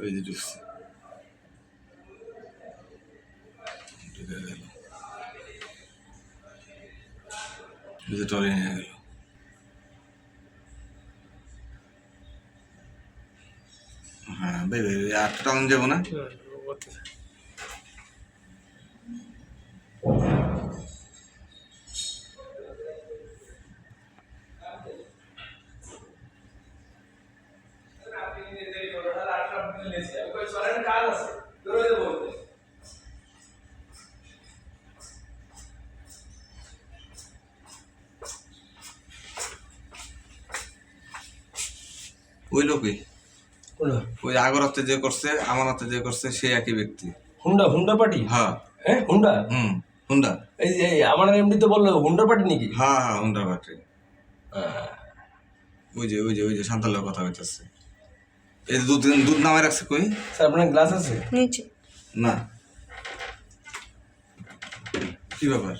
ওই যে ঢুকছে ঢুকে গেল টলি নিয়ে গেল। হ্যাঁ বেবে আটটা টাউন যাব না? ওই লোকই? ওই আগর হাতে যে করছে আমার হাতে যে করছে সে একই ব্যক্তি। হুন্ডা হুন্ডা পার্টি? হ্যাঁ। হ্যাঁ হুন্ডা? হুম হুন্ডা। এই যে আমার এমডি তো বলল হুন্ডা পার্টি নাকি? হ্যাঁ হ্যাঁ হুন্ডা হ্যাঁ। ওই যে ওই যে ওই যে সান্তালের কথা হইতেছে এই দুধ দুধ নামায় রাখছে কই? স্যার আপনার গ্লাস আছে? নিচে। না। কি ব্যাপার?